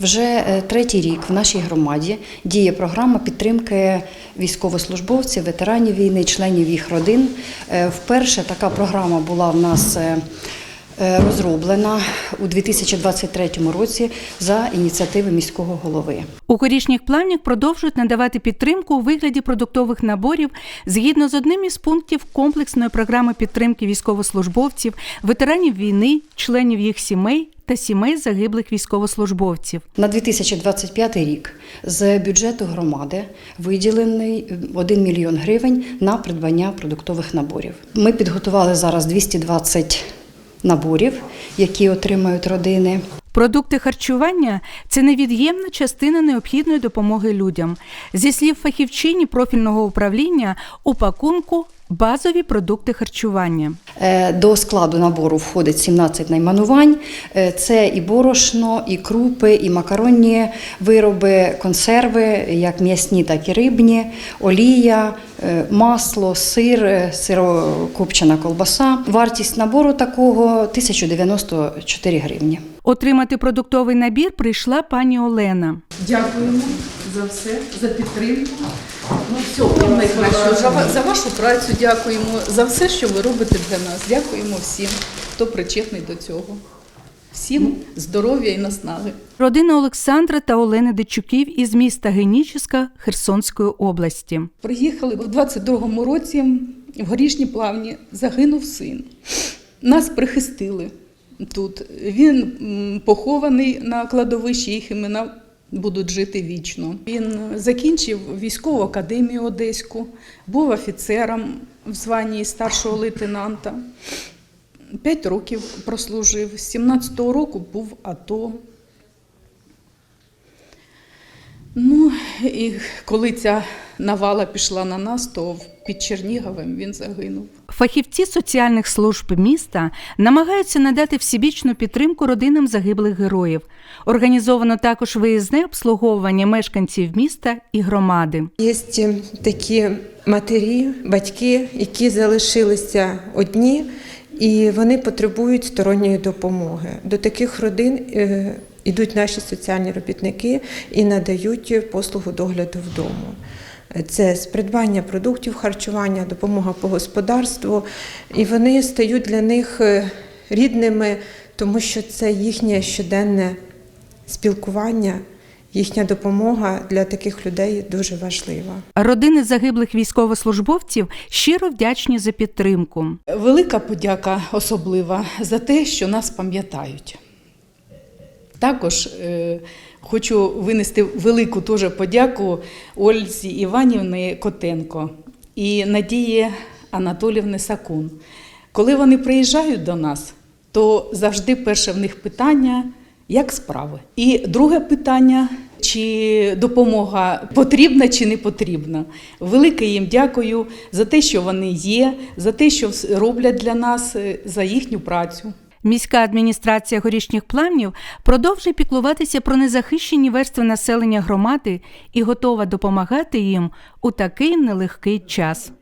Вже е, третій рік в нашій громаді діє програма підтримки військовослужбовців, ветеранів війни, членів їх родин. Е, Вперше така програма була в нас е, розроблена у 2023 році за ініціативи міського голови. У горішніх плавнях продовжують надавати підтримку у вигляді продуктових наборів згідно з одним із пунктів комплексної програми підтримки військовослужбовців, ветеранів війни, членів їх сімей та сімей загиблих військовослужбовців. На 2025 рік з бюджету громади виділений 1 мільйон гривень на придбання продуктових наборів. Ми підготували зараз 220 наборів, які отримають родини. Продукти харчування це невід'ємна частина необхідної допомоги людям. Зі слів фахівчині профільного управління у пакунку базові продукти харчування. Е, До складу набору входить 17 найменувань. Е, Це і борошно, і крупи, і макаронні вироби, консерви, як м'ясні, так і рибні, олія, е, масло, сир, сирокопчена колбаса. Вартість набору такого 1094 гривні. Отримати продуктовий набір прийшла пані Олена. Дякуємо за все, за підтримку. Ну, всього вам. За, за вашу працю дякуємо, за все, що ви робите для нас. Дякуємо всім, хто причетний до цього. Всім здоров'я і наснаги. Родина Олександра та Олени Дечуків із міста Геніческа Херсонської області. Приїхали в 22-му році в горішні плавні, загинув син. Нас прихистили тут. Він похований на кладовищі, їх імена будуть жити вічно. Він закінчив військову академію Одеську, був офіцером в званні старшого лейтенанта. П'ять років прослужив. З 17-го року був АТО. Ну і коли ця навала пішла на нас, то під Черніговим він загинув. Фахівці соціальних служб міста намагаються надати всебічну підтримку родинам загиблих героїв. Організовано також виїзне обслуговування мешканців міста і громади. Є такі матері, батьки, які залишилися одні, і вони потребують сторонньої допомоги. До таких родин йдуть наші соціальні робітники і надають послугу догляду вдома. Це з придбання продуктів харчування, допомога по господарству, і вони стають для них е, рідними, тому що це їхнє щоденне спілкування, їхня допомога для таких людей дуже важлива. Родини загиблих військовослужбовців щиро вдячні за підтримку. Велика подяка особлива за те, що нас пам'ятають. Також е, хочу винести велику теж подяку Ользі Іванівни Котенко і Надії Анатолівни Сакун. Коли вони приїжджають до нас, то завжди перше в них питання як справи. І друге питання. Чи допомога потрібна чи не потрібна? Велике їм дякую за те, що вони є, за те, що роблять для нас, е, за їхню працю. Міська адміністрація горішніх плавнів продовжує піклуватися про незахищені верстви населення громади і готова допомагати їм у такий нелегкий час.